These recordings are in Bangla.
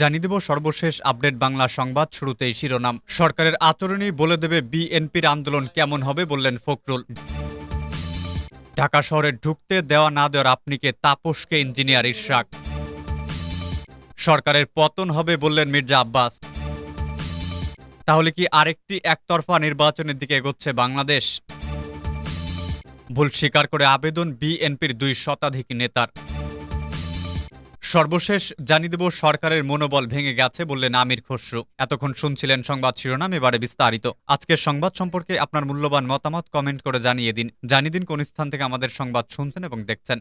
জানিয়ে দেব, সর্বশেষ আপডেট বাংলা সংবাদ শুরুতেই শিরোনাম। সরকারের আচরণই বলে দেবে বিএনপির আন্দোলন কেমন হবে বললেন ফখরুল। ঢাকা শহরে ঢুকতে দেওয়া না দেওয়ার আপনিকে তাপসকে ইঞ্জিনিয়ার ইশরাক। সরকারের পতন হবে বললেন মির্জা আব্বাস। তাহলে কি আরেকটি একতরফা নির্বাচনের দিকে এগোচ্ছে বাংলাদেশ? ভুল স্বীকার করে আবেদন বিএনপির দুই শতাধিক নেতার। সর্বশেষ জানিয়ে দেব, সরকারের মনোবল ভেঙে গেছে বললেন আমির খসরু। এতক্ষণ শুনছিলেন সংবাদ শিরোনাম, এবারে বিস্তারিত। আজকের সংবাদ সম্পর্কে আপনার মূল্যবান মতামত কমেন্ট করে জানিয়ে দিন। জানিয়ে দিন কোন স্থান থেকে আমাদের সংবাদ শুনছেন এবং দেখছেন।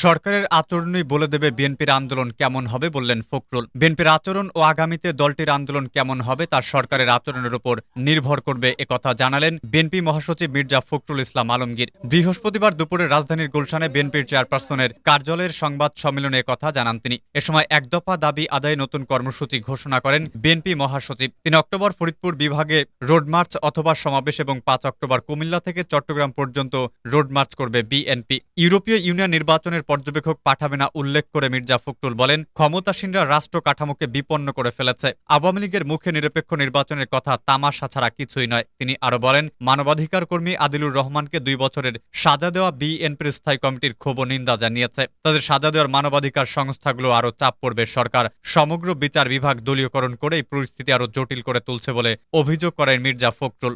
সরকারের আচরণই বলে দেবে বিএনপির আন্দোলন কেমন হবে বললেন ফখরুল। বিএনপির আচরণ ও আগামীতে দলটির আন্দোলন কেমন হবে তার সরকারের আচরণের উপর নির্ভর করবে একথা জানালেন বিএনপি মহাসচিব মির্জা ফখরুল ইসলাম আলমগীর। বৃহস্পতিবার দুপুরে রাজধানীর গুলশানে বিএনপির চেয়ারপারসনের কার্যালয়ের সংবাদ সম্মেলনে কথা জানান তিনি। এ সময় এক দফা দাবি আদায়ে নতুন কর্মসূচি ঘোষণা করেন বিএনপি মহাসচিব। তিন অক্টোবর ফরিদপুর বিভাগে রোড মার্চ অথবা সমাবেশ এবং পাঁচ অক্টোবর কুমিল্লা থেকে চট্টগ্রাম পর্যন্ত রোড মার্চ করবে বিএনপি। ইউরোপীয় ইউনিয়ন নির্বাচনের পর্যবেক্ষক পাঠাবে না উল্লেখ করে মির্জা ফখরুল বলেন, ক্ষমতাসীনরা রাষ্ট্র কাঠামোকে বিপন্ন করে ফেলেছে। আওয়ামী লীগের মুখে নিরপেক্ষ নির্বাচনের কথা তামাশা ছাড়া কিছুই নয়। তিনি আরও বলেন, মানবাধিকার কর্মী আদিলুর রহমানকে দুই বছরের সাজা দেওয়া বিএনপির স্থায়ী কমিটির ক্ষোভ নিন্দা জানিয়েছে। তাদের সাজা দেওয়ার মানবাধিকার সংস্থাগুলো আরও চাপ পড়বে সরকার। সমগ্র বিচার বিভাগ দলীয়করণ করে এই পরিস্থিতি আরও জটিল করে তুলছে বলে অভিযোগ করেন মির্জা ফখরুল।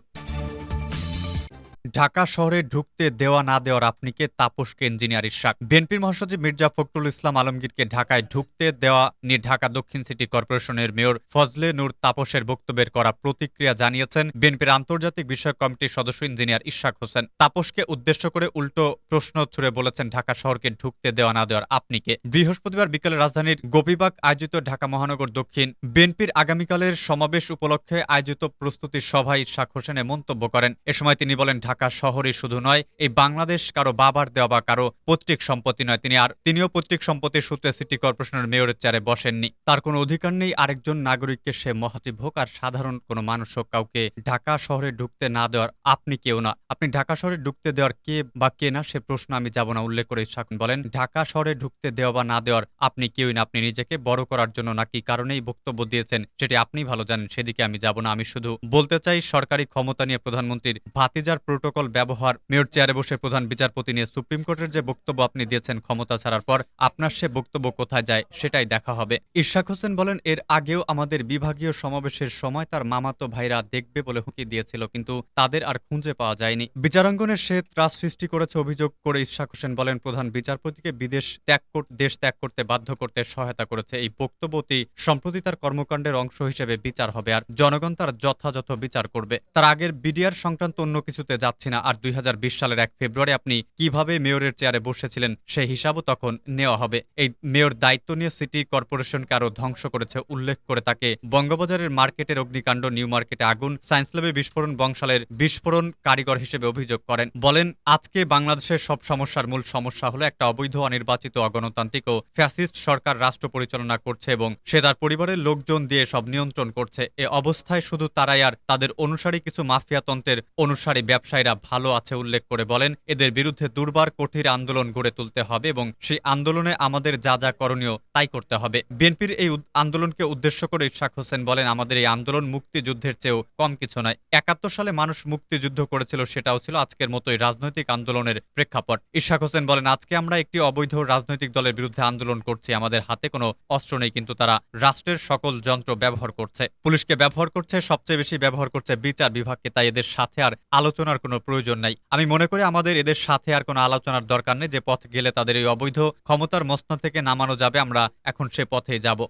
ঢাকা শহরে ঢুকতে দেওয়া না দেওয়ার আপনিকে তাপসকে ইঞ্জিনিয়ার ইশাক বিএনপির মহাসচিব মির্জা ফখরুল ইসলাম আলমগীরকে ঢাকায় ঢুকতে দেওয়া নিয়ে ঢাকা দক্ষিণ সিটি কর্পোরেশনের মেয়র ফজলে নূর তাপসের বক্তব্যের করা প্রতিক্রিয়া জানিয়েছেন বিএনপির আন্তর্জাতিক বিষয়ক কমিটির সদস্য ইঞ্জিনিয়ার ইশাক হোসেন। তাপসকে উদ্দেশ্য করে উল্টো প্রশ্ন ছুড়ে বলেছেন, ঢাকা শহরকে ঢুকতে দেওয়া না দেওয়ার আপনি কে বৃহস্পতিবার বিকেলে রাজধানীর গোপীবাগ আয়োজিত ঢাকা মহানগর দক্ষিণ বিএনপির আগামীকালের সমাবেশ উপলক্ষে আয়োজিত প্রস্তুতি সভায় ইশাক হোসেনে মন্তব্য করেন। এ সময় তিনি বলেন, ঢাকা শহরে শুধু নয়, এই বাংলাদেশ কারও বাবার দেওয়া বা কারও পৈতৃক সম্পত্তি নয়। তিনি আর তিনিও পৈতৃক সম্পত্তির সূত্রে সিটি কর্পোরেশনের মেয়রের চেয়ারে বসেননি। তার কোনো অধিকার নেই, আরেকজন নাগরিককে সে মহাতিভ হোক আর সাধারণ কোনো মানুষ হোক, কাউকে ঢাকা শহরে ঢুকতে না দেওয়ার আপনি কেউ না। আপনি ঢাকা শহরে ঢুকতে দেওয়ার কে বা কে না, সে প্রশ্ন আমি যাব না, উল্লেখ করে ইসাকুন বলেন, ঢাকা শহরে ঢুকতে দেওয়া বা না দেওয়ার আপনি কেউই না, আপনি নিজেকে বড় করার জন্য নাকি কারণেই বক্তব্য দিয়েছেন সেটি আপনি ভালো জানেন, সেদিকে আমি যাব না। আমি শুধু বলতে চাই, সরকারি ক্ষমতা নিয়ে প্রধানমন্ত্রীর ভাতিজার প্রোটোকল ব্যবহার, মেয়র চেয়ারে বসে প্রধান বিচারপতি নিয়ে সুপ্রিম কোর্টের যে বক্তব্য আপনি দিয়েছেন ক্ষমতা ছাড়ার পর, আপনার সে বক্তব্য কোথায় যায় সেটাই দেখা হবে। ইশাক হোসেন বলেন, এর আগেও আমাদের বিভাগীয় সমাবেশের সময় তার মামাতো ভাইরা দেখবে বলে হুঁকি দিয়েছিল, কিন্তু তাদের আর খুঁজে পাওয়া যায়নি। বিচারাঙ্গনের সে ত্রাস সৃষ্টি করেছে অভিযোগ করে ইশাক হোসেন বলেন, প্রধান বিচারপতিকে বিদেশ ত্যাগ দেশ ত্যাগ করতে বাধ্য করতে সহায়তা করেছে। এই বক্তব্যটি সম্প্রতি তার কর্মকাণ্ডের অংশ হিসেবে বিচার হবে, আর জনগণ তার যথাযথ বিচার করবে। তার আগের বিডিআর সংক্রান্ত অন্য কিছুতে যাচ্ছি না। আর দুই হাজার বিশ সালের এক ফেব্রুয়ারি আপনি কীভাবে মেয়রের চেয়ারে বসেছিলেন সেই হিসাবও তখন নেওয়া হবে। এই মেয়র দায়িত্ব নিয়ে সিটি কর্পোরেশনকে আরও ধ্বংস করেছে, উল্লেখ করে তাকে। বঙ্গবাজারের মার্কেটের অগ্নিকাণ্ড, নিউ মার্কেটে আগুন, সায়েন্স ল্যাবে বিস্ফোরণ, বংশালের বিস্ফোরণ কারিগর হিসেবে অভিযোগ করেন। বলেন, আজকে বাংলাদেশের সব সমস্যার মূল সমস্যা হলো একটা অবৈধ, অনির্বাচিত অগণতান্ত্রিক ও ফ্যাসিস্ট সরকার রাষ্ট্র পরিচালনা করছে এবং সে তার পরিবারের লোকজন দিয়ে সব নিয়ন্ত্রণ করছে। এ অবস্থায় শুধু তারাই আর তাদের অনুসারী কিছু মাফিয়াতন্ত্রের অনুসারী ব্যবসায়ীরা ভালো আছে উল্লেখ করে বলেন, এদের বিরুদ্ধে দুর্বার কঠিন আন্দোলন গড়ে তুলতে হবে এবং সেই আন্দোলনে আমাদের যা যা করণীয় তাই করতে হবে। বিএনপির এই আন্দোলনকে উদ্দেশ্য করে ইশাক হোসেন বলেন, আমাদের এই আন্দোলন মুক্তিযুদ্ধের চেয়েও কম কিছু নয়। একাত্তর সালে মানুষ মুক্তিযুদ্ধ করেছিল সেটাও ছিল আজকের মতোই রাজনৈতিক আন্দোলনের প্রেক্ষাপট। ইশাক হোসেন বলেন, আজকে আমরা একটি অবৈধ রাজনৈতিক দলের বিরুদ্ধে আন্দোলন করছি, আমাদের হাতে কোনো অস্ত্র নেই, কিন্তু তারা রাষ্ট্রের সকল যন্ত্র ব্যবহার করছে। পুলিশকে ব্যবহার করছে, সবচেয়ে বেশি ব্যবহার করছে বিচার বিভাগকে, তাই এদের সাথে আর আলোচনার কোনো প্রয়োজন নাই। আমি মনে করি আমাদের এদের সাথে আর কোনো আলোচনার দরকার নেই যে পথ গেলে তাদের এই অবৈধ ক্ষমতার মস্ত থেকে নামানো যাবে, আমরা এখন সে পথে যাব।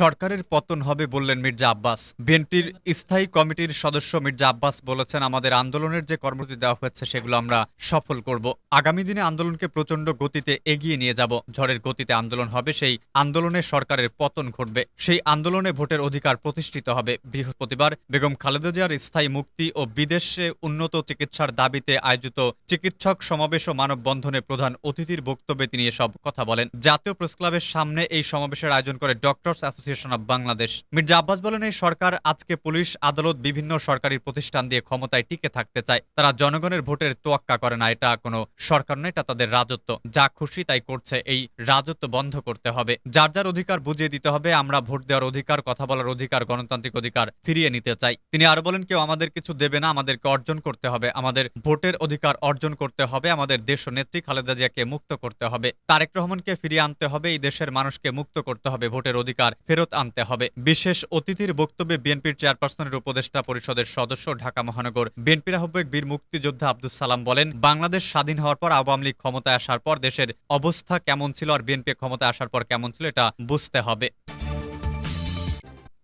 সরকারের পতন হবে বললেন মির্জা আব্বাস। বিএনপির স্থায়ী কমিটির সদস্য মির্জা আব্বাস বলেছেন, আমাদের আন্দোলনের যে কর্মসূচি দেওয়া হয়েছে সেগুলো আমরা সফল করব। আগামী দিনে আন্দোলনকে প্রচণ্ড গতিতে এগিয়ে নিয়ে যাব। ঝড়ের গতিতে আন্দোলন হবে, সেই আন্দোলনে সরকারের পতন ঘটবে। সেই আন্দোলনে ভোটের অধিকার প্রতিষ্ঠিত হবে। বৃহস্পতিবার বেগম খালেদা জিয়ার স্থায়ী মুক্তি ও বিদেশে উন্নত চিকিৎসার দাবিতে আয়োজিত চিকিৎসক সমাবেশ ও মানববন্ধনে প্রধান অতিথির বক্তব্যে তিনি এসব কথা বলেন। জাতীয় প্রেস ক্লাবের সামনে এই সমাবেশের আয়োজন করে doctors association of Bangladesh Mirza Abbas বলেন, এই সরকার আজকে পুলিশ, আদালত, বিভিন্ন সরকারি প্রতিষ্ঠান দিয়ে ক্ষমতায় টিকে থাকতে চায়। তারা জনগণের ভোটের তোয়াক্কা করে না, এটা কোনো সরকার নয়, এটা তাদের রাজত্ব। যা খুশি তাই করছে, এই রাজত্ব বন্ধ করতে হবে। যার যার অধিকার বুঝিয়ে দিতে হবে, আমরা ভোট দেওয়ার অধিকার, কথা বলার অধিকার, গণতান্ত্রিক অধিকার ফিরিয়ে নিতে চাই। তিনি আরও বলেন, কেউ আমাদের কিছু দেবে না, আমাদেরকে অর্জন করতে হবে। আমাদের ভোটের অধিকার অর্জন করতে হবে, আমাদের দেশ নেত্রী খালেদা জিয়াকে মুক্ত করতে হবে। তারেক রহমানকে ফিরিয়ে আনতে হবে, এই দেশের মানুষকে মুক্ত করতে হবে ভোটের অধিকার। ফেরত আনতে হবে। বিশেষ অতিথির বক্তব্যে বিএনপির চেয়ারপারসনের উপদেষ্টা পরিষদের সদস্য ঢাকা মহানগর। বিএনপির আহ্বায়ক বীর মুক্তিযোদ্ধা আব্দুল সালাম বলেন, বাংলাদেশ স্বাধীন হওয়ার পর আওয়ামী লীগ ক্ষমতায় আসার পর দেশের অবস্থা কেমন ছিল আর বিএনপি ক্ষমতায় আসার পর কেমন ছিল এটা বুঝতে হবে।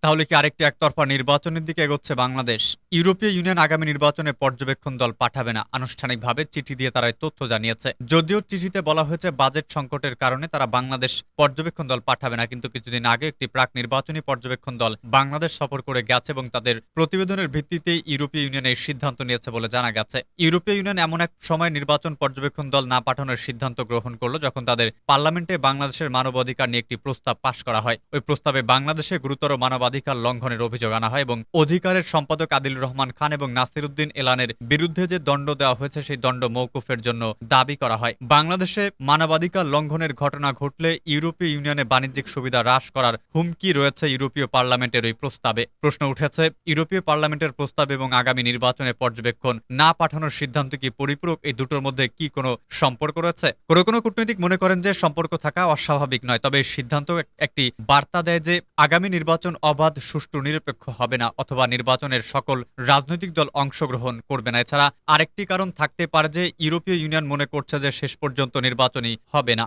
তাহলে কি আরেকটি একতরফা নির্বাচনের দিকে এগোচ্ছে বাংলাদেশ? ইউরোপীয় ইউনিয়ন আগামী নির্বাচনে পর্যবেক্ষণ দল পাঠাবে না। আনুষ্ঠানিকভাবে চিঠি দিয়ে তারা তথ্য জানিয়েছে। যদিও চিঠিতে বলা হয়েছে বাজেট সংকটের কারণে তারা বাংলাদেশ পর্যবেক্ষণ দল পাঠাবে না, কিন্তু কিছুদিন আগে একটি প্রাক নির্বাচনী পর্যবেক্ষণ দল বাংলাদেশ সফর করে গেছে এবং তাদের প্রতিবেদনের ভিত্তিতে ইউরোপীয় ইউনিয়ন এই সিদ্ধান্ত নিয়েছে বলে জানা গেছে। ইউরোপীয় ইউনিয়ন এমন এক সময় নির্বাচন পর্যবেক্ষণ দল না পাঠানোর সিদ্ধান্ত গ্রহণ করল, যখন তাদের পার্লামেন্টে বাংলাদেশের মানবাধিকার নিয়ে একটি প্রস্তাব পাশ করা হয়। ওই প্রস্তাবে বাংলাদেশে গুরুতর মানবাধিকার লঙ্ঘনের অভিযোগ আনা হয় এবং অধিকারের সম্পাদক আদিলুর রহমান খান এবং নাসিরুদ্দিন এলানের বিরুদ্ধে যে দণ্ড দেওয়া হয়েছে, সেই দণ্ড মৌকুফের জন্য দাবি করা হয়। বাংলাদেশে মানবাধিকার লঙ্ঘনের ঘটনা ঘটলে ইউরোপীয় ইউনিয়নে বাণিজ্যিক সুবিধা হ্রাস করার হুমকি রয়েছে ইউরোপীয় পার্লামেন্টের ওই প্রস্তাবে। প্রশ্ন উঠেছে, ইউরোপীয় পার্লামেন্টের প্রস্তাব এবং আগামী নির্বাচনে পর্যবেক্ষণ না পাঠানোর সিদ্ধান্ত কি পরিপূরক? এই দুটোর মধ্যে কি কোনো সম্পর্ক রয়েছে? কোনো কোনো কূটনৈতিক মনে করেন যে সম্পর্ক থাকা অস্বাভাবিক নয়, তবে সিদ্ধান্ত একটি বার্তা দেয় যে আগামী নির্বাচন অবাধ সুষ্ঠু, নিরপেক্ষ হবে না অথবা নির্বাচনের সকল রাজনৈতিক দল অংশগ্রহণ করবে না। এছাড়া আরেকটি কারণ থাকতে পারে যে ইউরোপীয় ইউনিয়ন মনে করছে যে শেষ পর্যন্ত নির্বাচনই হবে না।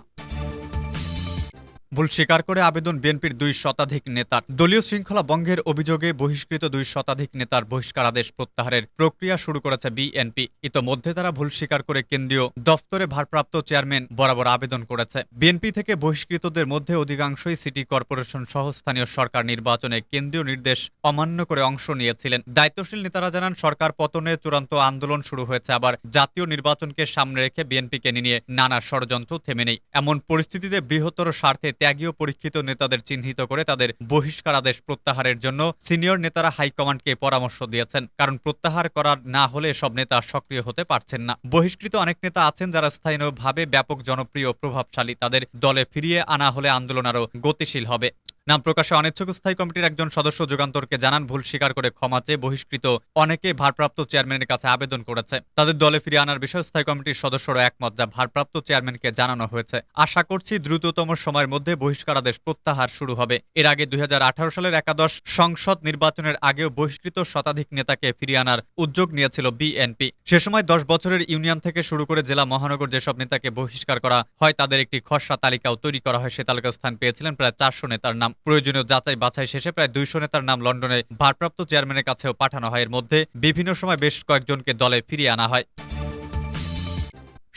ভুল স্বীকার করে আবেদন বিএনপির দুই শতাধিক নেতার। দলীয় শৃঙ্খলা ভঙ্গের অভিযোগে বহিষ্কৃত দুই শতাধিক নেতার বহিষ্কার আদেশ প্রত্যাহারের প্রক্রিয়া শুরু করেছে বিএনপি। ইতোমধ্যে তারা ভুল স্বীকার করে কেন্দ্রীয় দফতরে ভারপ্রাপ্ত চেয়ারম্যান বরাবর আবেদন করেছে। বিএনপি থেকে বহিষ্কৃতদের মধ্যে অধিকাংশই সিটি কর্পোরেশন সহ স্থানীয় সরকার নির্বাচনে কেন্দ্রীয় নির্দেশ অমান্য করে অংশ নিয়েছিলেন। দায়িত্বশীল নেতারা জানান, সরকার পতনে চূড়ান্ত আন্দোলন শুরু হয়েছে, আবার জাতীয় নির্বাচনকে সামনে রেখে বিএনপিকে নিয়ে নানা ষড়যন্ত্র থেমে নেই। এমন পরিস্থিতিতে বৃহত্তর স্বার্থে ত্যাগী ও পরীক্ষিত নেতাদের চিহ্নিত করে তাদের বহিষ্কার আদেশ প্রত্যাহারের জন্য সিনিয়র নেতারা হাইকমান্ডকে পরামর্শ দিয়েছেন। কারণ প্রত্যাহার করার না হলে সব নেতা সক্রিয় হতে পারছেন না। বহিষ্কৃত অনেক নেতা আছেন যারা স্থানীয়ভাবে ব্যাপক জনপ্রিয় প্রভাবশালী। তাদের দলে ফিরিয়ে আনা হলে আন্দোলন আরও গতিশীল হবে। নাম প্রকাশে অনিচ্ছুক স্থায়ী কমিটির একজন সদস্য যুগান্তরকে জানান, ভুল স্বীকার করে ক্ষমা চেয়ে বহিষ্কৃত অনেকে ভারপ্রাপ্ত চেয়ারম্যানের কাছে আবেদন করেছে। তাদের দলে ফিরিয়ে আনার বিষয়ে স্থায়ী কমিটির সদস্যরা একমত যা ভারপ্রাপ্ত চেয়ারম্যানকে জানানো হয়েছে। আশা করছি দ্রুততম সময়ের মধ্যে বহিষ্কার আদেশ প্রত্যাহার শুরু হবে। এর আগে দুই হাজার আঠারো সালের একাদশ সংসদ নির্বাচনের আগেও বহিষ্কৃত শতাধিক নেতাকে ফিরিয়ে আনার উদ্যোগ নিয়েছিল বিএনপি। সে সময় দশ বছরের ইউনিয়ন থেকে শুরু করে জেলা মহানগর যেসব নেতাকে বহিষ্কার করা হয়, তাদের একটি খসড়া তালিকাও তৈরি করা হয়। সে তালিকা স্থান পেয়েছিলেন প্রায় চারশো নেতার নাম। প্রয়োজনীয় যাচাই বাছাই শেষে প্রায় দুইশো নেতার নাম লন্ডনে ভারপ্রাপ্ত চেয়ারম্যানের কাছেও পাঠানো হয়। এর মধ্যে বিভিন্ন সময় বেশ কয়েকজনকে দলে ফিরিয়ে আনা হয়।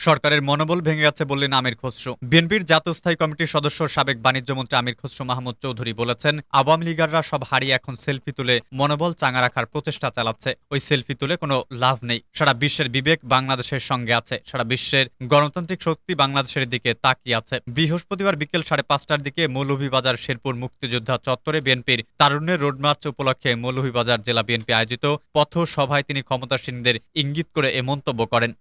সরকারের মনোবল ভেঙে গেছে বললেন আমির খসরু। বিএনপির জাতীয় স্থায়ী কমিটির সদস্য সাবেক বাণিজ্য মন্ত্রী আমির খসরু মাহমুদ চৌধুরী বলেছেন, আওয়ামী লীগাররা সব হারিয়ে এখন সেলফি তুলে মনোবল চাঙা রাখার প্রচেষ্টা চালাচ্ছে। ওই সেলফি তুলে কোনো লাভ নেই। সারা বিশ্বের বিবেক বাংলাদেশের সঙ্গে আছে। সারা বিশ্বের গণতান্ত্রিক শক্তি বাংলাদেশের দিকে তাকিয়ে আছে। বৃহস্পতিবার বিকেল সাড়ে পাঁচটার দিকে মৌলভীবাজার শেরপুর মুক্তিযোদ্ধা চত্বরে বিএনপির তারুণ্যের রোড মার্চ উপলক্ষে মৌলভীবাজার জেলা বিএনপি আয়োজিত পথ সভায় তিনি ক্ষমতাসীনদের ইঙ্গিত করে এ মন্তব্য করেন।